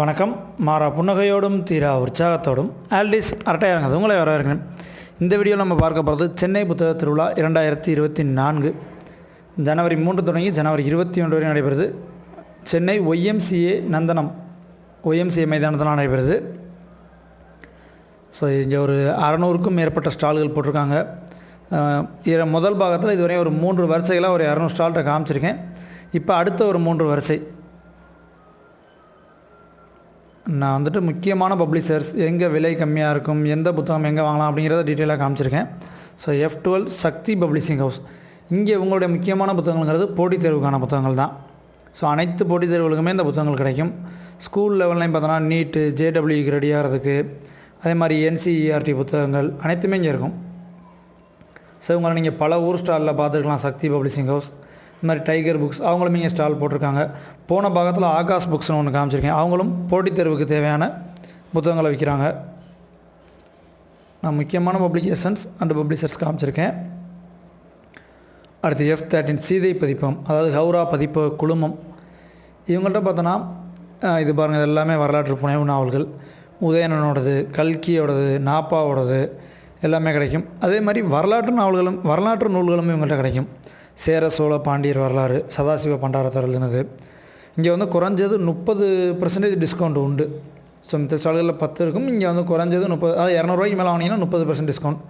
வணக்கம். மாறா புன்னகையோடும் தீரா உற்சாகத்தோடும். ஆல்டிஸ் அரட்டையாருங்க உங்களை வரவேற்கிறேன். இந்த வீடியோவில் நம்ம பார்க்க போகிறது சென்னை புத்தக திருவிழா இரண்டாயிரத்தி இருபத்தி நான்கு. ஜனவரி மூன்று தொடங்கி ஜனவரி இருபத்தி ஒன்று வரை நடைபெறுது. சென்னை ஒய்எம்சிஏ நந்தனம். ஒய்எம்சிஏ மைதானத்தில் நடைபெறுது. ஸோ இங்கே ஒரு அறநூறுக்கும் மேற்பட்ட ஸ்டால்கள் போட்டிருக்காங்க. இதில் முதல் பாகத்தில் இதுவரை ஒரு மூன்று வரிசைகளாக ஒரு இரநூறு ஸ்டால்கிட்ட காமிச்சிருக்கேன். இப்போ அடுத்த ஒரு மூன்று வரிசை. நான் வந்துட்டு முக்கியமான பப்ளிஷர்ஸ் எங்கே விலை கம்மியாக இருக்கும் எந்த புத்தகம் எங்கே வாங்கலாம் அப்படிங்கிறத டீட்டெயிலாக காமிச்சிருக்கேன். So F twelve Sakthi publishing house. இங்கே உங்களுடைய முக்கியமான புத்தகங்கள்ங்கிறது போட்டித் தேர்வுக்கான புத்தகங்கள் தான். ஸோ அனைத்து போட்டித் தேர்வுகளுக்குமே இந்த புத்தகங்கள் கிடைக்கும். ஸ்கூல் லெவல்லையும் பார்த்தோன்னா நீட்டு ஜேடபிள்யூக்கு ரெடி ஆகிறதுக்கு அதே மாதிரி என்சிஇஆர்டி புத்தகங்கள் அனைத்துமே இங்கே இருக்கும். ஸோ உங்களை நீங்கள் பல ஊர் ஸ்டாலில் பார்த்துருக்கலாம் சக்தி பப்ளிஷிங் ஹவுஸ். இந்த மாதிரி டைகர் புக்ஸ் அவங்களும் இங்கே ஸ்டால் போட்டிருக்காங்க. போன பாகத்தில் ஆகாஷ் புக்ஸ்னு ஒன்று காமிச்சிருக்கேன். அவங்களும் போட்டித் தேர்வுக்கு தேவையான புத்தகங்களை விற்கிறாங்க நான் முக்கியமான பப்ளிகேஷன்ஸ் அண்ட் பப்ளிஷர்ஸ் காமிச்சிருக்கேன். அடுத்து எஃப் தேர்ட்டின் சீதை பதிப்பம் அதாவது ஹவுரா பதிப்பு குழுமம். இவங்கள்ட்ட பார்த்தோன்னா இது பாருங்கள் இது எல்லாமே வரலாற்று புனைவு நாவல்கள். உதயணனோடது கல்கியோடது நாப்பாவோடது எல்லாமே கிடைக்கும். அதே மாதிரி வரலாற்று நாவல்களும் வரலாற்று நூல்களும் இவங்கள்ட்ட கிடைக்கும். சேர சோழ பாண்டியர் வரலாறு சதாசிவ பண்டாரத்தார் எழுதினது இங்கே வந்து குறைஞ்சது முப்பது பர்சன்டேஜ் டிஸ்கவுண்ட் உண்டு. ஸோ மித்த ஸ்டால்களில் பத்து இருக்கும். இங்கே வந்து குறைஞ்சது முப்பது அதாவது இரநூறுவாய்க்கு மேலே வாங்கினீங்கன்னா முப்பது பர்சன்ட் டிஸ்கவுண்ட்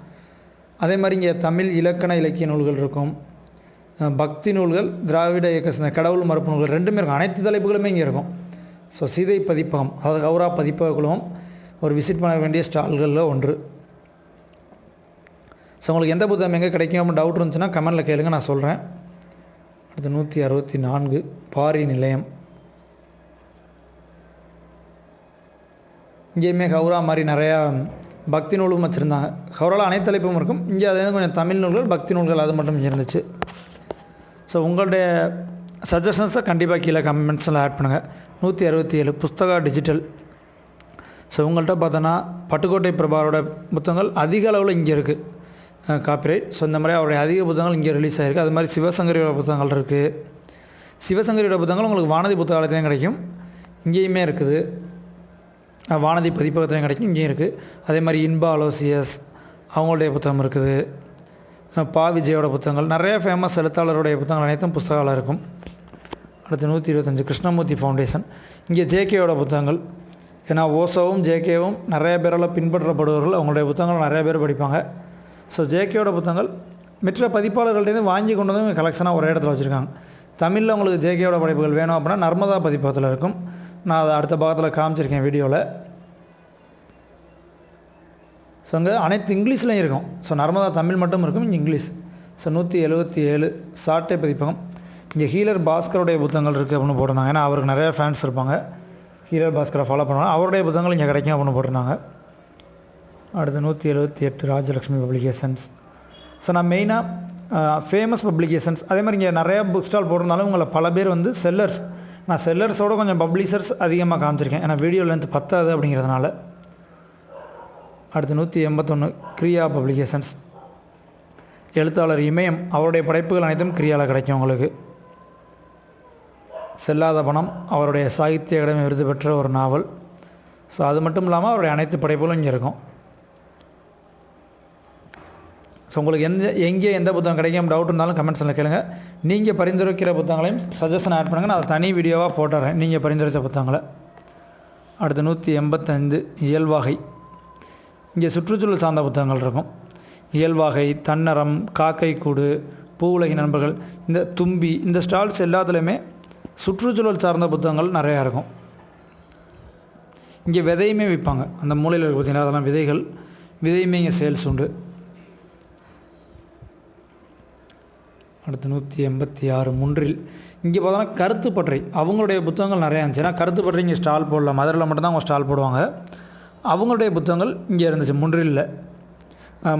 அதே மாதிரி இங்கே தமிழ் இலக்கண இலக்கிய நூல்கள் இருக்கும். பக்தி நூல்கள் திராவிட இயக்க கடவுள் மறுப்பு நூல்கள் ரெண்டுமே இருக்கும். அனைத்து தலைப்புகளுமே இங்கே இருக்கும். ஸோ சீதை பதிப்பகம் அதாவது கௌரா பதிப்பக குழுமம் ஒரு விசிட் பண்ண வேண்டிய ஸ்டால்களில் ஒன்று. ஸோ உங்களுக்கு எந்த புத்தகம் எங்கே கிடைக்கும் அப்படின்னு டவுட் இருந்துச்சுன்னா கமெண்டில் கேளுங்க நான் சொல்கிறேன் அடுத்து நூற்றி அறுபத்தி நான்கு பாரி நிலையம். இங்கேயுமே ஹவுரா மாதிரி நிறையா பக்தி நூலும் வச்சுருந்தாங்க. ஹவுராவில் அனைத்து தலைப்பும் இருக்கும். இங்கே அது வந்து கொஞ்சம் தமிழ் நூல்கள் பக்தி நூல்கள் அது மட்டும் இருந்துச்சு. ஸோ உங்களுடைய சஜஷன்ஸை கண்டிப்பாக கீழே கமெண்ட்ஸில் ஆட் பண்ணுங்கள் நூற்றி அறுபத்தி ஏழு புஸ்தகா டிஜிட்டல் ஸோ உங்கள்கிட்ட பார்த்தோன்னா பட்டுக்கோட்டை பிரபாரோட புத்தகங்கள் அதிக அளவில் இங்கே இருக்குது காப்பிரைட் ஸோ இந்த மாதிரி அவருடைய அதிக புத்தகங்கள் இங்கே ரிலீஸ் ஆகிருக்கு அது மாதிரி சிவசங்கரியோட புத்தகங்கள் இருக்குது சிவசங்கரியோட புத்தகங்கள் உங்களுக்கு வானதி புத்தகாலயத்துலையும் கிடைக்கும். இங்கேயுமே இருக்குது. வானதி பதிப்பகத்துலையும் கிடைக்கும். இங்கேயும் இருக்குது அதே மாதிரி இன்பா அலோசியஸ் அவங்களுடைய புத்தகம் இருக்குது. பா விஜயோட புத்தகங்கள். நிறைய ஃபேமஸ் எழுத்தாளருடைய புத்தகங்கள் அனைத்தும் புத்தகங்களாக இருக்கும். அடுத்து நூற்றி இருபத்தஞ்சு கிருஷ்ணமூர்த்தி ஃபவுண்டேஷன் இங்கே ஜேகேயோட புத்தகங்கள். ஏன்னா ஓசோவும் ஜேகேவும் நிறைய பேரால் பின்பற்றப்படுபவர்கள். அவங்களுடைய புத்தகங்கள் நிறைய பேர் படிப்பாங்க. ஸோ ஜேகேயோட புத்தகங்கள் மற்ற பதிப்பாளர்கள்ட்டேருந்து வாங்கி கொண்டு வந்து கலெக்ஷனாக ஒரே இடத்துல வச்சுருக்காங்க. தமிழில் உங்களுக்கு ஜேகேயோட படைப்புகள் வேணும் அப்படின்னா நர்மதா பதிப்பகத்தில் இருக்கும். நான் அதை அடுத்த பாகத்தில் காமிச்சிருக்கேன் வீடியோவில் ஸோ அங்கே அனைத்து இங்கிலீஷ்லையும் இருக்கும். ஸோ நர்மதா தமிழ் மட்டும் இருக்கும் இங்கே இங்கிலீஷ். ஸோ நூற்றி எழுபத்தி ஏழு சாட்டை பதிப்பகம். இங்கே ஹீலர் பாஸ்கருடைய புத்தகங்கள் இருக்குது அப்படின்னு போட்டிருந்தாங்க. ஏன்னா அவருக்கு நிறைய ஃபேன்ஸ் இருப்பாங்க. ஹீலர் பாஸ்கரை ஃபாலோ பண்ணுவாங்க அவருடைய புத்தகங்கள் இங்கே கிடைக்கும் அப்படின்னு போட்டிருந்தாங்க. அடுத்து நூற்றி எழுபத்தி எட்டு ராஜலக்ஷ்மி பப்ளிகேஷன்ஸ். ஸோ நான் மெயினாக ஃபேமஸ் பப்ளிகேஷன்ஸ். அதே மாதிரி இங்கே நிறையா புக் ஸ்டால் போட்டிருந்தாலும் உங்களை பல பேர் வந்து செல்லர்ஸ் நான் செல்லர்ஸோட கொஞ்சம் பப்ளிஷர்ஸ் அதிகமாக காமிச்சிருக்கேன். ஏன்னா வீடியோ லென்த் பத்தாது அப்படிங்கிறதுனால. அடுத்து நூற்றி எண்பத்தொன்று கிரியா பப்ளிகேஷன்ஸ். எழுத்தாளர் இமயம் அவருடைய படைப்புகள் அனைத்தும் கிரியாவில் கிடைக்கும் உங்களுக்கு. செல்லாத பணம் அவருடைய சாகித்ய அகாடமி விருது பெற்ற ஒரு நாவல். ஸோ அது மட்டும் இல்லாமல் அவருடைய அனைத்து படைப்புகளும் இங்கே இருக்கும். ஸோ உங்களுக்கு எந்த எங்கே எந்த புத்தகம் கிடைக்கும் டவுட் இருந்தாலும் கமெண்ட்ஸில் கேளுங்க. நீங்கள் பரிந்துரைக்கிற புத்தகங்களையும் சஜஷன் ஆட் பண்ணுங்கள் நான் அதை தனி வீடியோவாக போட்டுறேன். நீங்கள் பரிந்துரைத்த புத்தகங்களை. அடுத்து நூற்றி எண்பத்தைந்து இயல்வாகை. இங்கே சுற்றுச்சூழல் சார்ந்த புத்தகங்கள் இருக்கும். இயல்வாகை தன்னரம் காக்கை கூடு பூவுலகி நண்பர்கள் இந்த தும்பி இந்த ஸ்டால்ஸ் எல்லாத்துலேயுமே சுற்றுச்சூழல் சார்ந்த புத்தகங்கள் நிறையா இருக்கும். இங்கே விதையுமே விற்பாங்க. அந்த மூலையில் பார்த்தீங்கன்னா அதெல்லாம் விதைகள். விதையுமே இங்கே சேல்ஸ் உண்டு. அடுத்து நூற்றி எண்பத்தி ஆறு முன்றில். இங்கே பார்த்தோன்னா கருத்து பற்றி. அவங்களுடைய புத்தகங்கள் நிறையா இருந்துச்சு. ஏன்னா கருத்து பற்றி இங்கே ஸ்டால் போடல. மதுரையில் மட்டும்தான் அவங்க ஸ்டால் போடுவாங்க. அவங்களுடைய புத்தகங்கள் இங்கே இருந்துச்சு. முன்றிலில்.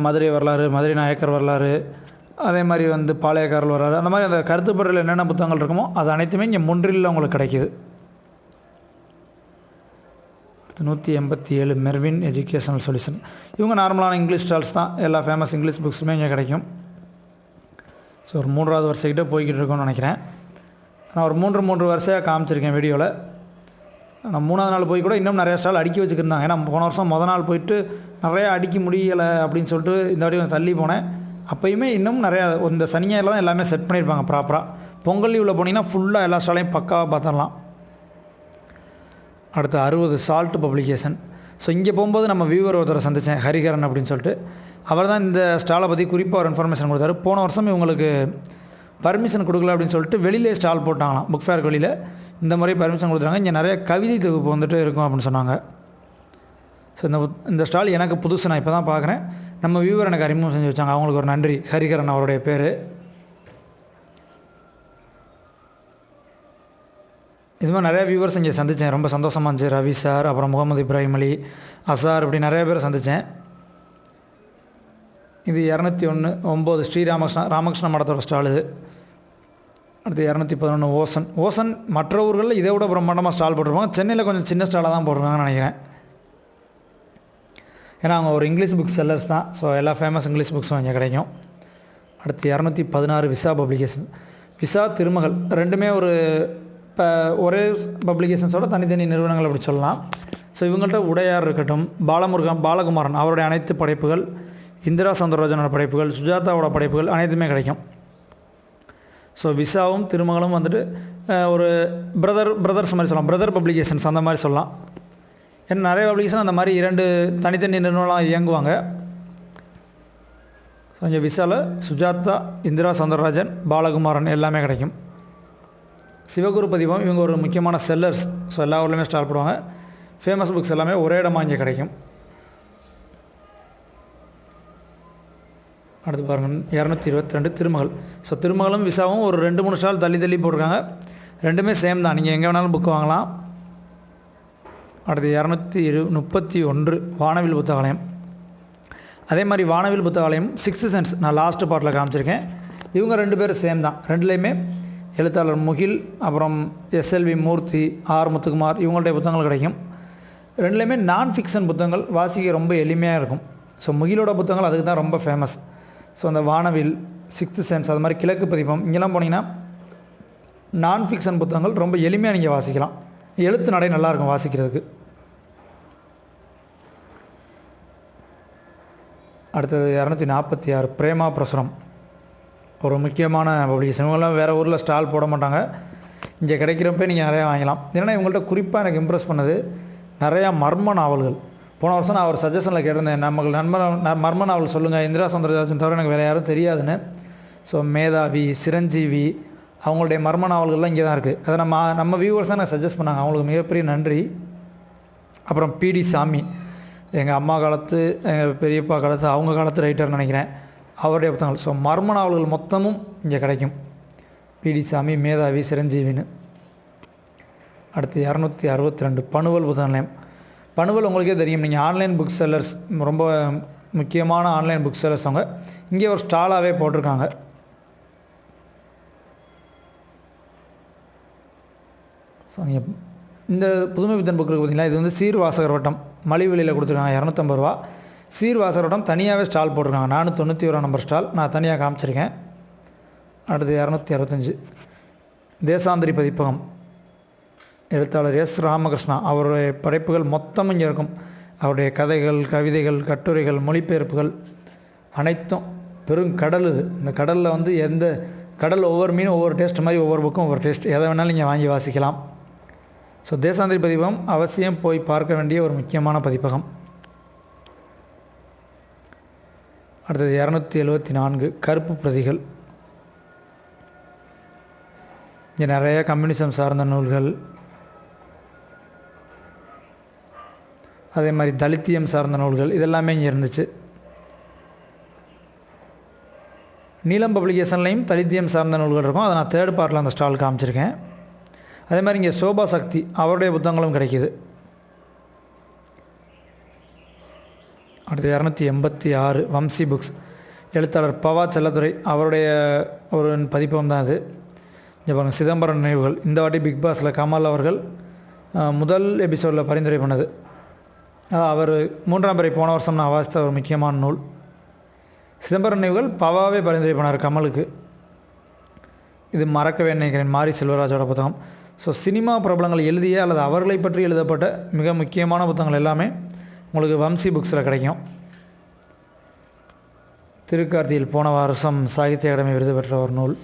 மதுரை வரலாறு மதுரை நாயக்கர் வரலாறு அதே மாதிரி வந்து பாளையக்காரர் வரலாறு அந்த மாதிரி அந்த கருத்து பற்றியில் என்னென்ன புத்தகங்கள் இருக்குமோ அது அனைத்துமே இங்கே முன்றில் உங்களுக்கு கிடைக்கிது. அடுத்து நூற்றி எண்பத்தி ஏழு மெர்வின் எஜுகேஷனல் சொல்யூஷன். இவங்க நார்மலான இங்கிலீஷ் ஸ்டால்ஸ் தான். எல்லா ஃபேமஸ் இங்கிலீஷ் புக்ஸுமே இங்கே கிடைக்கும். ஸோ ஒரு மூன்றாவது வருஷக்கிட்ட போய்கிட்டு இருக்கோம்னு நினைக்கிறேன். நான் ஒரு மூன்று மூன்று வருஷம் காமிச்சிருக்கேன் வீடியோவில் நான் மூணாவது நாள் போய் கூட இன்னும் நிறையா ஸ்டால் அடுக்கி வச்சுக்கிருந்தாங்க ஏன்னா போன வருஷம் மொதல் நாள் போயிட்டு நிறையா அடிக்க முடியலை அப்படின்னு சொல்லிட்டு இந்த வாட்டி கொஞ்சம் தள்ளி போனேன். அப்போயுமே இன்னும் நிறையா இந்த சனி தான் எல்லாமே செட் பண்ணியிருப்பாங்க ப்ராப்பராக பொங்கல் லீவில் போனீங்கன்னா ஃபுல்லாக எல்லா ஸ்டாலையும் பக்காவாக பார்த்துடலாம். அடுத்து அறுபது சால்ட் பப்ளிகேஷன் ஸோ இங்கே போகும்போது நம்ம வியூவர் ஒருத்தரை சந்தித்தேன் ஹரிகரன் அப்படின்னு சொல்லிட்டு. அவர் தான் இந்த ஸ்டாலை பற்றி குறிப்பாக ஒரு இன்ஃபர்மேஷன் கொடுத்தாரு. போன வருஷம் இவங்களுக்கு பர்மிஷன் கொடுக்கல அப்படின்னு சொல்லிட்டு வெளியிலே ஸ்டால் போட்டாங்களாம். புக் ஃபேர் வெளியில் இந்த மாதிரி பர்மிஷன் கொடுத்துருக்காங்க இங்கே நிறைய கவிதை தொகுப்பு வந்துட்டு இருக்கும் அப்படின்னு சொன்னாங்க. ஸோ இந்த இந்த ஸ்டால் எனக்கு புதுசு. நான் இப்போ தான் பார்க்குறேன் நம்ம வியூவர் எனக்கு அறிமுகம் செஞ்சு வச்சாங்க. அவங்களுக்கு ஒரு நன்றி. ஹரிகரன் அவருடைய பேர். இது மாதிரி நிறைய வியூவர்ஸ் இங்கே சந்தித்தேன் ரொம்ப சந்தோஷமாக இருந்துச்சு. ரவி சார் அப்புறம் முகமது இப்ராஹிம் அலி அசார் இப்படி நிறைய பேர் சந்தித்தேன் இது இரநூத்தி ஒன்று ஒம்பது ஸ்ரீராமகிருஷ்ணா ராமகிருஷ்ண மடத்தோட ஸ்டால் இது. அடுத்து இரநூத்தி பதினொன்று ஓசன். ஓசன் மற்ற ஊர்களில் இதை விட பிரம்மாண்டமாக ஸ்டால் போட்டிருப்பாங்க. சென்னையில் கொஞ்சம் சின்ன ஸ்டாலாக தான் போட்டிருக்காங்கன்னு நினைக்கிறேன். ஏன்னா அவங்க ஒரு இங்கிலீஷ் புக் செல்லர்ஸ் தான். ஸோ எல்லா ஃபேமஸ் இங்கிலீஷ் புக்ஸும் இங்கே கிடைக்கும். அடுத்து இரநூத்தி பதினாறு விசா பப்ளிகேஷன் விசா திருமகள் ரெண்டுமே ஒரு இப்போ ஒரே பப்ளிகேஷன்ஸோட தனித்தனி நிறுவனங்கள் அப்படி சொல்லலாம். ஸோ இவங்கள்ட்ட உடையார் இருக்கட்டும் பாலமுருகன் பாலகுமாரன் அவருடைய அனைத்து படைப்புகள் இந்திரா சௌந்தரராஜனோட படைப்புகள் சுஜாதாவோட படைப்புகள் அனைத்துமே கிடைக்கும். ஸோ விசாவும் திருமகளும் வந்துட்டு ஒரு பிரதர் பிரதர்ஸ் மாதிரி சொல்லலாம். பிரதர் பப்ளிகேஷன்ஸ் அந்த மாதிரி சொல்லலாம். ஏன்னா நிறைய பப்ளிகேஷன் அந்த மாதிரி இரண்டு தனித்தனி நிறுவனம் இயங்குவாங்க. ஸோ இங்கே விசாவில் சுஜாதா இந்திரா சௌந்தரராஜன் பாலகுமாரன் எல்லாமே கிடைக்கும். சிவகுரு பதிவம் இவங்க ஒரு முக்கியமான செல்லர்ஸ் ஸோ எல்லா ஊர்லேயுமே ஸ்டால் பண்ணுவாங்க ஃபேமஸ் புக்ஸ் எல்லாமே ஒரே இடமா இங்கே கிடைக்கும். அடுத்து பாருங்கள் இரநூத்தி இருபத்தி ரெண்டு திருமகள். ஸோ திருமகளும் விசாவும் ஒரு ரெண்டு மூணு ஸ்டால் தள்ளி தள்ளி போட்டிருக்காங்க. ரெண்டுமே சேம் தான். நீங்கள் எங்கே வேணாலும் புக் வாங்கலாம். அடுத்து இரநூத்தி இரு முப்பத்தி ஒன்று வானவில் புத்தகாலயம். அதே மாதிரி வானவில் புத்தகாலயம் சிக்ஸ்த்து சென்ஸ் நான் லாஸ்ட் பார்ட்டில் காமிச்சிருக்கேன். இவங்க ரெண்டு பேரும் சேம் தான். ரெண்டுலேயுமே எழுத்தாளர் முகில் அப்புறம் எஸ்எல்வி மூர்த்தி ஆர் முத்துக்குமார் இவங்களுடைய புத்தகங்கள் கிடைக்கும். ரெண்டுலேயுமே நான் ஃபிக்ஷன் புத்தகங்கள் வாசிக்க ரொம்ப எளிமையாக இருக்கும். ஸோ முகிலோட புத்தகங்கள் அதுக்கு தான் ரொம்ப ஃபேமஸ் ஸோ அந்த வானவில் சிக்ஸ்த்து சென்ஸ் அது மாதிரி கிழக்கு பதிப்பம் இங்கெல்லாம் போனீங்கன்னா நான் ஃபிக்ஷன் புத்தகங்கள் ரொம்ப எளிமையாக நீங்கள் வாசிக்கலாம். எழுத்து நடை நல்லாயிருக்கும் வாசிக்கிறதுக்கு. அடுத்தது இரநூத்தி நாற்பத்தி ஆறு பிரேமா பிரசுரம். ஒரு முக்கியமான பப்ளிகேஷன் இவங்கெல்லாம் வேறு ஊரில் ஸ்டால் போட மாட்டாங்க. இங்கே கிடைக்கிறப்ப நீங்கள் நிறையா வாங்கலாம் ஏன்னா இவங்கள்ட்ட குறிப்பாக எனக்கு இம்ப்ரெஸ் பண்ணது நிறையா மர்ம நாவல்கள். போன வருஷம் நான் ஒரு சஜஷனில் கேட்டிருந்தேன். நமக்கு நண்பன் மர்ம நாவல் சொல்லுங்கள் இந்திரா சௌந்தரராஜன் தவிர எனக்கு வேறு யாரும் தெரியாதுன்னு. ஸோ மேதாவி சிரஞ்சீவி அவங்களுடைய மர்ம நாவல்கள்லாம் இங்கே தான் இருக்குது அதை நம்ம நம்ம வியூவர்ஸ் தான் எனக்கு சஜஸ்ட் பண்ணாங்க. அவங்களுக்கு மிகப்பெரிய நன்றி. அப்புறம் பிடி சாமி. எங்கள் அம்மா காலத்து எங்கள் பெரியப்பா காலத்து அவங்க காலத்து ரைட்டர்னு நினைக்கிறேன். அவருடைய புத்தகங்கள். ஸோ மர்ம நாவல்கள் மொத்தமும் இங்கே கிடைக்கும். பிடி சாமி மேதாவி சிரஞ்சீவின்னு. அடுத்து இரநூத்தி அறுபத்தி ரெண்டு பணுவல் புத்தக நிலையம் பணுவல் உங்களுக்கே தெரியும். நீங்கள் ஆன்லைன் புக் செல்லர்ஸ் ரொம்ப முக்கியமான ஆன்லைன் புக் செல்லர்ஸ் அவங்க. இங்கே ஒரு ஸ்டாலாகவே போட்டிருக்காங்க. ஸோ நீங்கள் இந்த புதுமை புத்தன் புக்கு பார்த்தீங்களா? இது வந்து சீர்வாசகர் வட்டம். மலிவிலையில் கொடுத்துருக்காங்க இரநூத்தம்பது ரூபா. சீர்வாசகர் வட்டம் தனியாகவே ஸ்டால் போட்டிருக்காங்க. நானூற்றி தொண்ணூற்றி ஒரு நம்பர் ஸ்டால் நான் தனியாக காமிச்சிருக்கேன். அடுத்து இரநூத்தி அறுபத்தஞ்சு. தேசாந்திரி பதிப்பகம். எழுத்தாளர் எஸ் ராமகிருஷ்ணா அவருடைய படைப்புகள் மொத்தம் இங்கே இருக்கும். அவருடைய கதைகள் கவிதைகள் கட்டுரைகள் மொழிபெயர்ப்புகள் அனைத்தும் பெரும் கடல் இது. இந்த கடலில் வந்து எந்த கடல் ஒவ்வொரு மீனும் ஒவ்வொரு டேஸ்ட் மாதிரி ஒவ்வொரு புக்கும் ஒவ்வொரு டேஸ்ட் எதை வேணாலும் நீங்கள் வாங்கி வாசிக்கலாம். ஸோ தேசாந்திரி பதிப்பகம் அவசியம் போய் பார்க்க வேண்டிய ஒரு முக்கியமான பதிப்பகம். அடுத்தது இரநூத்தி எழுபத்தி நான்கு கருப்பு பிரதிகள். இங்கே நிறைய கம்யூனிசம் சார்ந்த நூல்கள் அதே மாதிரி தலித்தியம் சார்ந்த நூல்கள் இதெல்லாமே இங்கே இருந்துச்சு. நீலம் பப்ளிகேஷன்லையும் தலித்தியம் சார்ந்த நூல்கள் இருக்கும். அதை நான் தேர்ட் பார்ட்டில் அந்த ஸ்டால் காமிச்சிருக்கேன். அதே மாதிரி இங்கே சோபா சக்தி அவருடைய புத்தகங்களும் கிடைக்கிது. அடுத்து இரநூத்தி எண்பத்தி ஆறு வம்சி புக்ஸ். எழுத்தாளர் பவா செல்லத்துறை அவருடைய ஒரு பதிப்பகம் தான் அது. இங்கே பாருங்கள் சிதம்பரம் நினைவுகள். இந்த வாட்டி பிக் பாஸில் கமல் அவர்கள் முதல் எபிசோடில் பரிந்துரை பண்ணது. அவர் மூன்றாம் பிறை போன வருஷம் நான் வாசித்த ஒரு முக்கியமான நூல். சிதம்பரம் நினைவுகள் பவாவே பரிந்துரை பண்ணார் கமலுக்கு. இது மறக்கவே நினைக்கிறேன் மாரி செல்வராஜோட புத்தகம். ஸோ சினிமா பிரபலங்கள் எழுதிய அல்லது அவர்களை பற்றி எழுதப்பட்ட மிக முக்கியமான புத்தகங்கள் எல்லாமே உங்களுக்கு வம்சி புக்ஸில் கிடைக்கும். திருக்கார்த்தியில் போன வருஷம் சாகித்ய அகாடமி விருது பெற்ற ஒரு நூல்.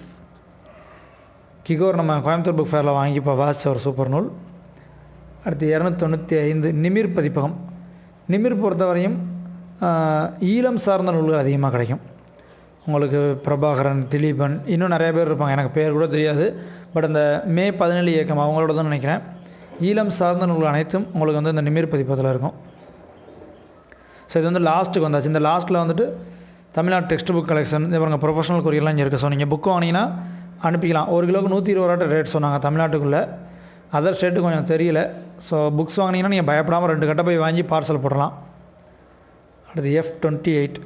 கிகோர் நம்ம கோயம்புத்தூர் புக் ஃபேரில் வாங்கி இப்போ வாசித்த ஒரு சூப்பர் நூல். அடுத்து இரநூத்தொண்ணூற்றி ஐந்து நிமிர் பதிப்பகம். நிமிர் பொறுத்தவரையும் ஈழம் சார்ந்த நூல்கள் அதிகமாக கிடைக்கும். உங்களுக்கு பிரபாகரன் திலீபன் இன்னும் நிறைய பேர் இருப்பாங்க. எனக்கு பேர் கூட தெரியாது. பட் அந்த மே பதினேழு இயக்கம் அவங்களோட தான் நினைக்கிறேன். ஈழம் சார்ந்த நூல்கள் அனைத்தும் உங்களுக்கு வந்து இந்த நிமிர் பதிப்பதில் இருக்கும். ஸோ இது வந்து லாஸ்ட்டுக்கு வந்தாச்சு. இந்த லாஸ்ட்டில் வந்துட்டு தமிழ்நாடு டெக்ஸ்ட் புக் கலெக்ஷன் இது ப்ரொஃபஷனல் கொரியர்லாம் இங்கே இருக்குது ஸோ நீங்கள் புக்கு வாங்கினீங்கன்னா அனுப்பிக்கலாம். ஒரு கிலோவுக்கு நூற்றி இருபது ரூபா ரேட் சொன்னாங்க தமிழ்நாட்டுக்குள்ளே. அதர் ஸ்டேட்டு கொஞ்சம் தெரியல. ஸோ புக்ஸ் வாங்கினீங்கன்னா நீங்கள் பயப்படாமல் ரெண்டு கட்டை போய் வாங்கி பார்சல் போடலாம். அடுத்து எஃப் டுவெண்ட்டி எயிட்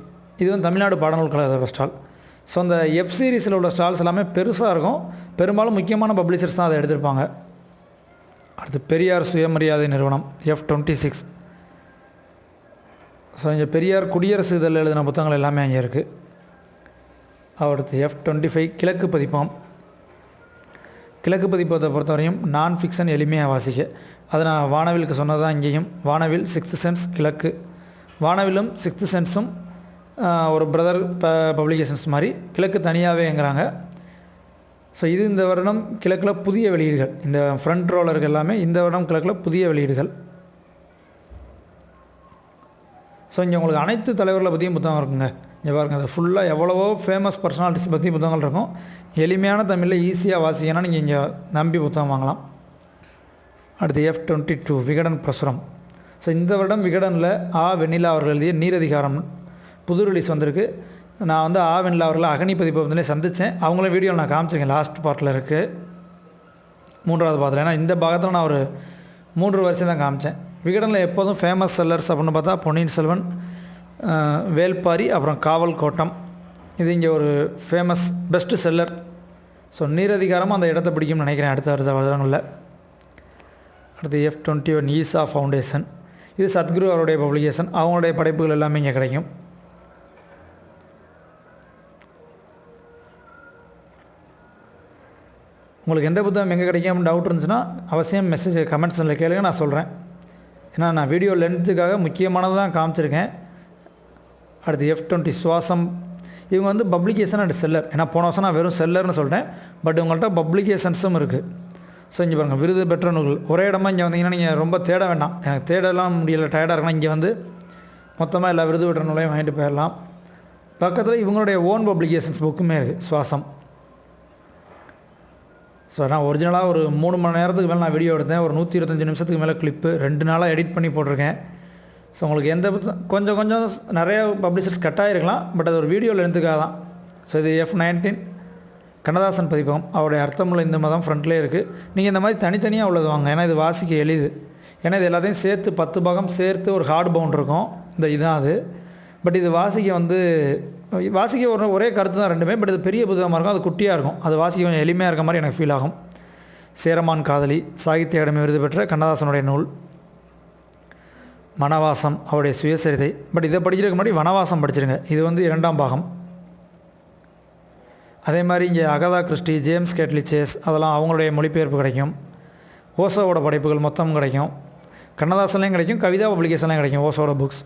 இது வந்து தமிழ்நாடு பாடநூல் கழக ஸ்டால் ஸோ அந்த எஃப் சீரிஸில் உள்ள ஸ்டால்ஸ் எல்லாமே பெருசாக இருக்கும். பெரும்பாலும் முக்கியமான பப்ளிஷர்ஸ் தான் அதை எடுத்திருப்பாங்க. அடுத்து பெரியார் சுயமரியாதை நிறுவனம் எஃப் டுவெண்ட்டி சிக்ஸ் ஸோ இங்கே பெரியார் குடியரசு இதழில் எழுதின புத்தகங்கள் எல்லாமே அங்கே இருக்குது அடுத்து எஃப் டுவெண்ட்டி ஃபைவ் கிழக்கு பதிப்பாம் கிழக்கு பதிப்பகத்தை பொறுத்தவரையும் நான் ஃபிக்ஷன் எளிமையாக வாசிக்க. அது நான் வானவிலுக்கு சொன்னது தான் இங்கேயும். வானவில் சிக்ஸ்த் சென்ஸ் கிழக்கு. வானவிலும் சிக்ஸ்த் சென்ஸும் ஒரு பிரதர் ப பப்ளிகேஷன்ஸ் மாதிரி கிழக்கு தனியாகவேங்கிறாங்க ஸோ இது இந்த வருடம் கிழக்கில் புதிய வெளியீடுகள். இந்த ஃப்ரண்ட் ரோலர்கள் எல்லாமே இந்த வருடம் கிழக்கில் புதிய வெளியீடுகள். ஸோ இங்கே உங்களுக்கு அனைத்து தலைவர்களை பற்றியும் புத்தகம் இருக்குங்க. இங்கே பாருங்கள் அது ஃபுல்லாக எவ்வளவோ ஃபேமஸ் பர்சனாலிட்டிஸ் பற்றி புத்தகங்கள் இருக்கும். எளிமையான தமிழில் ஈஸியாக வாசிங்கன்னா நீங்கள் இங்கே நம்பி புத்தகம் வாங்கலாம். அடுத்து எஃப் டுவெண்ட்டி டூ விகடன் பிரசுரம். ஸோ இந்த வருடம் விகடனில் ஆ வெண்ணிலா அவர்கள் எழுதிய நீரதிகாரம் புது ரிலீஸ் வந்திருக்கு. நான் வந்து ஆ வெண்ணிலா அவர்களை அகனி பதிப்பு வந்து சந்தித்தேன் அவங்கள வீடியோவில் நான் காமிச்சிருக்கேன். லாஸ்ட் பார்ட்டில் இருக்குது மூன்றாவது பாகத்தில் ஏன்னா இந்த பாகத்தில் நான் ஒரு மூன்று வருஷம் தான் காமிச்சேன். விகடனில் எப்போதும் ஃபேமஸ் செல்லர்ஸ் அப்படின்னு பார்த்தா பொன்னியின் செல்வன் வேல்பாரி அப்புறம் காவல் கோட்டம் இது இங்கே ஒரு ஃபேமஸ் பெஸ்ட்டு செல்லர் ஸோ நீரதிகாரமும் அந்த இடத்த பிடிக்கும்னு நினைக்கிறேன் அடுத்த அடுத்த வருடங்களில் அடுத்து F twenty one Isha foundation இது சத்குரு அவருடைய பப்ளிகேஷன் அவங்களுடைய படைப்புகள் எல்லாமே இங்கே கிடைக்கும். உங்களுக்கு எந்த புத்தகம் எங்கே கிடைக்கும் அப்படின்னு டவுட் இருந்துச்சுன்னா அவசியம் மெசேஜ் கமெண்ட்ஸில் கேளுங்க நான் சொல்கிறேன் ஏன்னா நான் வீடியோ லென்த்துக்காக முக்கியமானது தான் காமிச்சிருக்கேன். அடுத்து எஃப் டுவெண்ட்டி சுவாசம். இவங்க வந்து பப்ளிகேஷன் அண்ட் செல்லர் ஏன்னா போன வருஷம் நான் வெறும் செல்லர்னு சொல்லிட்டேன். பட் உங்கள்கிட்ட பப்ளிகேஷன்ஸும் இருக்குது ஸோ இங்கே பாருங்கள் விருது பெற்ற நூல்கள். ஒரே இடமா இங்கே வந்தீங்கன்னா நீங்கள் ரொம்ப தேட வேண்டாம். எனக்கு தேடலாம் முடியல டயர்டாக இருக்கலாம் இங்கே வந்து மொத்தமாக எல்லா விருது பெற்ற நூலையும் வாங்கிட்டு போயிடலாம். பக்கத்தில் இவங்களுடைய ஓன் பப்ளிகேஷன்ஸ் புக்குமே இருக்குது சுவாசம். ஸோ நான் ஒரிஜினலாக ஒரு மூணு மணி நேரத்துக்கு மேலே நான் வீடியோ எடுத்தேன். ஒரு நூற்றி இருபத்தஞ்சி நிமிஷத்துக்கு மேலே கிளிப்பு ரெண்டு நாளாக எடிட் பண்ணி போட்டிருக்கேன். ஸோ உங்களுக்கு எந்த புத்தகம் கொஞ்சம் கொஞ்சம் நிறைய பப்ளிஷர்ஸ் கட் ஆகிருக்கலாம் பட் அது ஒரு வீடியோவில் எடுத்துக்காக தான். ஸோ இது எஃப் நைன்டீன் கண்ணதாசன் பதிப்பகம். அவருடைய அர்த்தமுள்ள இந்த மதம் ஃப்ரண்ட்லேயே இருக்குது நீங்கள் இந்த மாதிரி தனித்தனியாக உள்ளது வாங்க. ஏன்னா இது வாசிக்க எளிது. ஏன்னா இது எல்லாத்தையும் சேர்த்து பத்து பாகம் சேர்த்து ஒரு ஹார்ட் பவுண்ட் இருக்கும். இந்த இதுதான் அது. பட் இது வாசிக்க வந்து வாசிக்க ஒரு ஒரே கருத்து தான் ரெண்டுமே பட் இது பெரிய புத்தகமாக இருக்கும். அது குட்டியாக இருக்கும். அது வாசிக்க கொஞ்சம் எளிமையாக இருக்க மாதிரி எனக்கு ஃபீல் ஆகும். சேரமான் காதலி சாகித்ய அகாடமி விருது பெற்ற கண்ணதாசனுடைய நூல். வனவாசம் அவருடைய சுயசரிதை. பட் இதை படிக்கிறதுக்கு முன்னாடி வனவாசம் படிச்சிருங்க. இது வந்து இரண்டாம் பாகம். அதே மாதிரி இங்கே அகதா கிறிஸ்டி ஜேம்ஸ் கேட்லிச்சேஸ் அதெல்லாம் அவங்களுடைய மொழிபெயர்ப்பு கிடைக்கும். ஓசோவோட படைப்புகள் மொத்தம் கிடைக்கும். கண்ணதாசன்லேயும் கிடைக்கும் கவிதா பப்ளிகேஷன்லேயும் கிடைக்கும் ஓசோட புக்ஸ்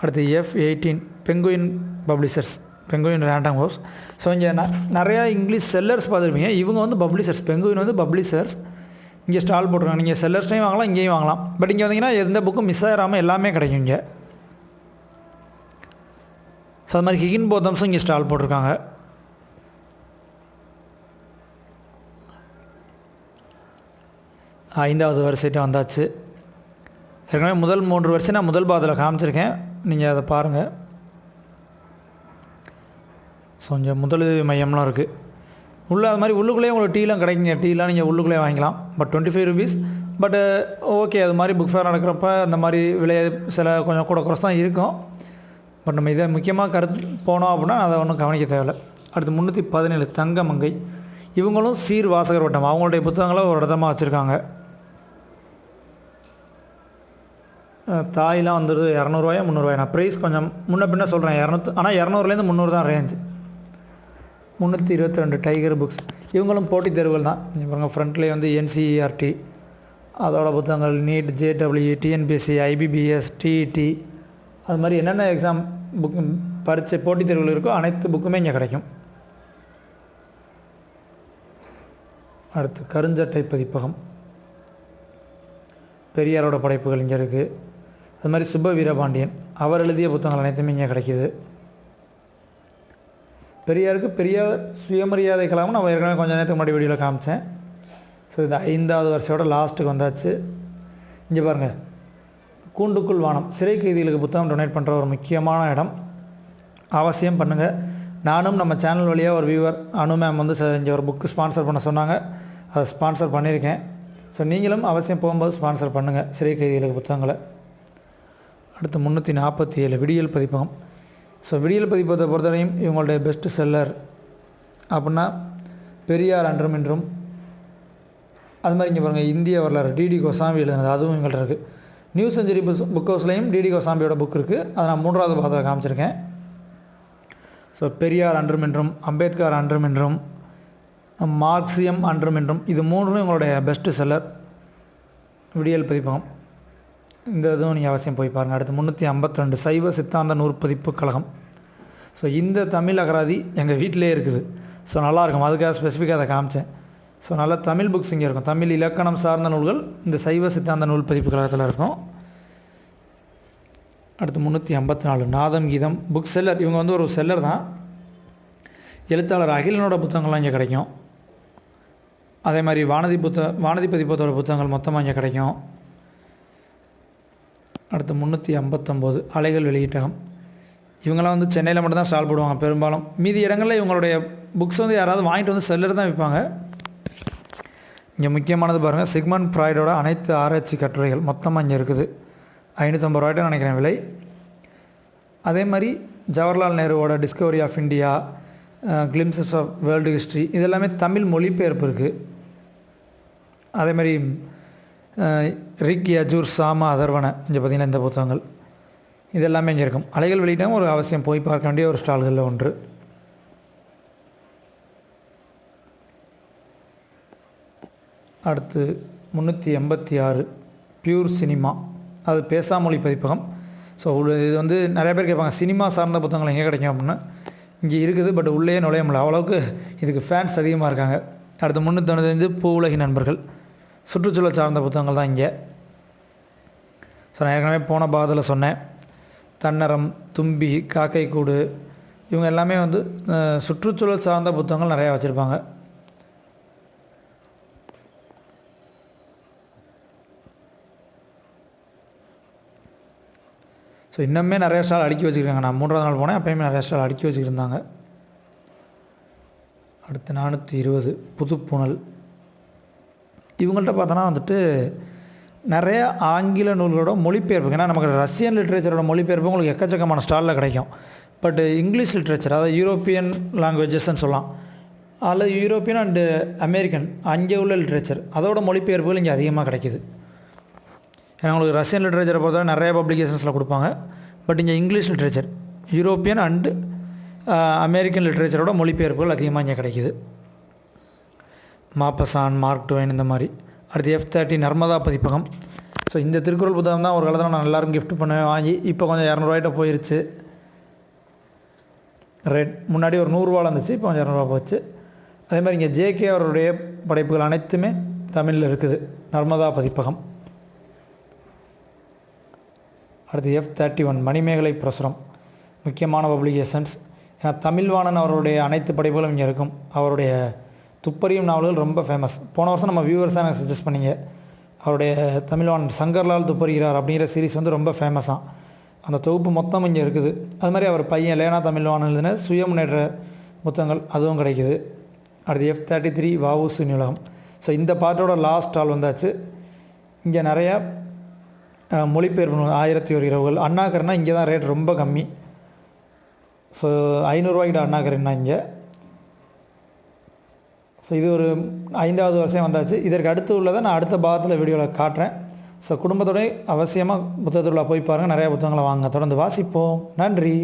அடுத்து F eighteen Penguin publishers Penguin Random House so இங்கே ந நிறையா இங்கிலீஷ் செல்லர்ஸ் பார்த்துருப்பீங்க. இவங்க வந்து பப்ளிஷர்ஸ் பெங்குயின் வந்து பப்ளிஷர்ஸ் இங்கே ஸ்டால் போட்டிருக்காங்க. நீங்கள் செல்லர்ஸ்டையும் வாங்கலாம் இங்கேயும் வாங்கலாம். பட் இங்கே வந்தீங்கன்னா எந்த புக்கும் மிஸ் ஆகாமல் எல்லாமே கிடைக்கும் இங்கே. ஸோ அது மாதிரி ஹிகின் போத்தம்ஸும் இங்கே ஸ்டால் போட்டிருக்காங்க. ஐந்தாவது வரிசைட்டு வந்தாச்சு. ஏற்கனவே முதல் மூன்று வருஷம் நான் முதல் பாதில் காமிச்சிருக்கேன். நீங்கள் அதை பாருங்கள் ஸோ கொஞ்சம் முதலுதவி மையம்லாம் இருக்குது உள்ளே அது மாதிரி உள்ளுக்குள்ளேயே உங்களுக்கு டீலாம் கிடைக்குங்க. டீலாம் நீங்கள் உள்ளுக்குள்ளே வாங்கிக்கலாம். But twenty five rupees but okay அது மாதிரி புக் ஃபேர் நடக்கிறப்ப அந்த மாதிரி விலை சில கொஞ்சம் கூட குறைச்சு தான் இருக்கும். பட் நம்ம இதை முக்கியமாக கருத்து போனோம் அப்படின்னா அதை ஒன்றும் கவனிக்க தேவையில்லை. அடுத்து முந்நூற்றி பதினேழு தங்கமங்கை. இவங்களும் சீர் வாசகர் வட்டம். அவங்களுடைய புத்தகங்களை ஒரு இடமா வச்சுருக்காங்க. தாய்லாம் வந்துடுது இரநூறுவாயா முந்நூறுவாயா? நான் ப்ரைஸ் கொஞ்சம் முன்ன பின்ன சொல்கிறேன் இரநூத்து ஆனால் இரநூறுலேருந்து முந்நூறு தான் ரேஞ்சு முந்நூற்றி இருபத்தி ரெண்டு டைகர் புக்ஸ் இவங்களும் போட்டித் தேர்வுகள் தான். இவங்க ஃப்ரண்ட்லேயே வந்து என்சிஇஆர்டி அதோட புத்தகங்கள் NEET JW TNPSC IBPS TET அது மாதிரி என்னென்ன எக்ஸாம் புக் பரீட்சை போட்டித் தேர்வுகள் இருக்கோ அனைத்து புக்குமே இங்கே கிடைக்கும். அடுத்து கருஞ்சட்டை பதிப்பகம். பெரியாரோட படைப்புகள் இங்கே இருக்குது அது மாதிரி சுப்ப வீரபாண்டியன் அவர் எழுதிய புத்தகங்கள் அனைத்துமே இங்கே கிடைக்கிது. பெரியாருக்கு பெரியார் சுயமரியாதை நான் ஏற்கனவே கொஞ்சம் நேரத்துக்கு முன்னாடி வீடியோவில் காமிச்சேன். ஸோ இந்த ஐந்தாவது வருஷத்தோட லாஸ்ட்டுக்கு வந்தாச்சு. இங்கே பாருங்கள் கூண்டுக்குள் வானம். சிறை கைதிகளுக்கு புத்தகம் டொனேட் பண்ணுற ஒரு முக்கியமான இடம். அவசியம் பண்ணுங்கள் நானும் நம்ம சேனல் வழியாக ஒரு வியூவர் அனு மேம் வந்து இங்கே ஒரு புக்கு ஸ்பான்சர் பண்ண சொன்னாங்க. அதை ஸ்பான்சர் பண்ணியிருக்கேன். ஸோ நீங்களும் அவசியம் போகும்போது ஸ்பான்சர் பண்ணுங்கள் சிறை கைதிகளுக்கு புத்தகங்களை. அடுத்து முந்நூற்றி நாற்பத்தி ஏழு விடியல் பதிப்பகம். ஸோ விடியல் பதிப்பத்தை பொறுத்தவரையும் இவங்களுடைய பெஸ்ட் செல்லர் அப்படின்னா பெரியார் அன்றும் இன்றும். அது மாதிரி இங்கே பாருங்கள் இந்திய வரலாறு டிடி கோசாமி எழுதுனது அதுவும் எங்கள்கிட்ட இருக்குது நியூ செஞ்சுரி புஸ் புக் ஹவுஸ்லேயும் டிடி கோசாம்பியோட புக் இருக்குது அதை நான் மூன்றாவது பாகத்தில் காமிச்சிருக்கேன். ஸோ பெரியார் அன்றும் என்றும் அம்பேத்கர் அன்றும் என்றும் மார்க்சியம் அன்றும் என்றும் இது மூன்றும் எங்களுடைய பெஸ்ட்டு செல்லர் விடியல் பதிப்பகம். இந்த இதுவும் நீங்கள் அவசியம் போய் பாருங்கள் அடுத்து முந்நூற்றி ஐம்பத்திரெண்டு சைவ சித்தாந்த நூற்பதிப்பு கழகம். ஸோ இந்த தமிழ் அகராதி எங்கள் வீட்டிலே இருக்குது. ஸோ நல்லாயிருக்கும். அதுக்காக ஸ்பெசிஃபிக்காக அதை காமிச்சேன். ஸோ நல்ல தமிழ் புக்ஸ் இங்கே இருக்கும். தமிழ் இலக்கணம் சார்ந்த நூல்கள் இந்த சைவ சித்தாந்த நூல் பதிப்பு கழகத்தில் இருக்கும். அடுத்து முந்நூற்றி ஐம்பத்தி நாலு நாதம் கீதம் புக் செல்லர் இவங்க வந்து ஒரு செல்லர் தான். எழுத்தாளர் அகிலனோட புத்தகங்கள்லாம் இங்கே கிடைக்கும். அதே மாதிரி வானதி புத்த வானதி பதிப்பத்தோட புத்தகங்கள் மொத்தமாக இங்கே கிடைக்கும். அடுத்து முந்நூற்றி ஐம்பத்தொம்போது அலைகள் வெளியீட்டகம். இவங்கெல்லாம் வந்து சென்னையில் மட்டும்தான் ஸ்டால் போடுவாங்க பெரும்பாலும். மீதி இடங்களில் இவங்களுடைய புக்ஸ் வந்து யாராவது வாங்கிட்டு வந்து செல்லர் தான் விற்பாங்க இங்கே முக்கியமானது பாருங்கள் சிக்மன் ஃப்ராய்டோட அனைத்து ஆராய்ச்சி கட்டுரைகள் மொத்தமாக இங்கே இருக்குது. ஐநூற்றம்பது ரூபாய்ட்டு நினைக்கிறேன் விலை. அதே மாதிரி Jawaharlal நேருவோட discovery of India glimpses of world history இதெல்லாமே தமிழ் மொழிபெயர்ப்பு இருக்குது அதே மாதிரி ரிக் யஜூர் சாமா அதர்வன இங்கே பார்த்தீங்கன்னா இந்த புத்தகங்கள். இது எல்லாமே இங்கே இருக்கும். அலைகள் வெளியிட்டால் ஒரு அவசியம் போய் பார்க்க வேண்டிய ஒரு ஸ்டால்களில் ஒன்று. அடுத்து முந்நூற்றி எண்பத்தி ஆறு பியூர் சினிமா. அது பேசாமொழி பதிப்பகம். ஸோ இது வந்து நிறைய பேர் கேட்பாங்க சினிமா சார்ந்த புத்தகங்கள் எங்கே கிடைக்கும்? அப்படின்னா இங்கே இருக்குது பட் உள்ளே நுழைய முடியல. அவ்வளோவுக்கு இதுக்கு ஃபேன்ஸ் அதிகமாக இருக்காங்க. அடுத்து முந்நூற்றி பூ உலகி நண்பர்கள். சுற்றுச்சூழல் சார்ந்த புத்தகங்கள் தான் இங்கே. ஸோ நான் ஏற்கனவே போன பாதத்தில் சொன்னேன். தன்னரம் தும்பி காக்கை கூடு இவங்க எல்லாமே வந்து சுற்றுச்சூழல் சார்ந்த புத்தகங்கள் நிறையா வச்சுருப்பாங்க. ஸோ இன்னுமே நிறைய ஸ்டால் அடுக்கி வச்சுருக்காங்க. நான் மூன்றாவது நாள் போனேன் அப்பயுமே நிறைய ஸ்டால் அடுக்கி வச்சுருந்தாங்க. அடுத்து நானூற்றி இருபது புதுப்புணல் இவங்கள்ட்ட பார்த்தோன்னா வந்துட்டு நிறைய ஆங்கில நூல்களோட மொழிபெயர்ப்பு. ஏன்னா நமக்கு ரஷ்யன் லிட்ரேச்சரோட மொழிபெயர்ப்பு உங்களுக்கு எக்கச்சக்கமான ஸ்டாலில் கிடைக்கும். பட் இங்கிலீஷ் லிட்ரேச்சர் அதாவது யூரோப்பியன் லாங்குவேஜஸ்ன்னு சொல்லலாம். அல்லது யூரோப்பியன் அண்டு அமெரிக்கன் அங்கே உள்ள லிட்ரேச்சர் அதோட மொழிபெயர்ப்புகள் இங்கே அதிகமாக கிடைக்கிது. ஏன்னா உங்களுக்கு ரஷ்யன் லிட்ரேச்சரை பொறுத்தவரை நிறைய பப்ளிகேஷன்ஸில் கொடுப்பாங்க. பட் இங்கே English literature European and American லிட்ரேச்சரோட மொழிபெயர்ப்புகள் அதிகமாக இங்கே கிடைக்குது. மாப்பசான் மார்க் டுவைன் இந்த மாதிரி. அடுத்து எஃப் தேர்ட்டி நர்மதா பதிப்பகம். ஸோ இந்த திருக்குறள் புத்தகம் தான் ஒரு காலத்தில் நான் எல்லோரும் கிஃப்ட் பண்ணுவேன் வாங்கி இப்போ கொஞ்சம் இரநூறுவாய்ட்ட போயிருச்சு. ரெட் முன்னாடி ஒரு நூறுரூவா இருந்துச்சு இப்போ கொஞ்சம் இரநூறுவா போச்சு. அதே மாதிரி இங்கே ஜேகே அவருடைய படைப்புகள் அனைத்துமே தமிழில் இருக்குது. நர்மதா பதிப்பகம். அடுத்து எஃப் தேர்ட்டி ஒன் மணிமேகலை பிரசுரம். முக்கியமான பப்ளிகேஷன்ஸ் ஏன்னா தமிழ்வாணன் அவருடைய அனைத்து படைப்புகளும் இங்கே இருக்கும். அவருடைய துப்பறியும் நாவல்கள் ரொம்ப ஃபேமஸ் போன வருஷம் நம்ம வியூவர்ஸ் தான் எனக்கு சஜஸ்ட் பண்ணிங்க. அவருடைய தமிழ்வான் சங்கர்லால் துப்பறிகிறார் அப்படிங்கிற சீரிஸ் வந்து ரொம்ப ஃபேமஸாக அந்த தொகுப்பு மொத்தம் இங்கே இருக்குது. அது மாதிரி அவர் பையன் லேனா தமிழ்வான் எழுதின சுய முன்னேற்ற புத்தகங்கள் அதுவும் கிடைக்குது. அடுத்து எஃப் தேர்ட்டி த்ரீ வஉசி நூலகம் ஸோ இந்த பாட்டோட லாஸ்ட் ஆள் வந்தாச்சு. இங்கே நிறையா மொழிபெயர்ப்பு ஆயிரத்தி ஒரு இரவுகள். அண்ணாக்கர்னால் இங்கே தான் ரேட் ரொம்ப கம்மி. ஸோ ஐநூறுரூவாய்க்கிட்ட அண்ணாக்கர்னா இங்கே? ஸோ இது ஒரு ஐந்தாவது வருஷம் வந்தாச்சு. இதற்கு அடுத்து உள்ளதை நான் அடுத்த பாகத்தில் வீடியோவில் காட்டுறேன். ஸோ குடும்பத்துடைய அவசியமாக புத்தகத்துள்ள போய் பாருங்கள் நிறையா புத்தகங்களை வாங்க. தொடர்ந்து வாசிப்போம். நன்றி.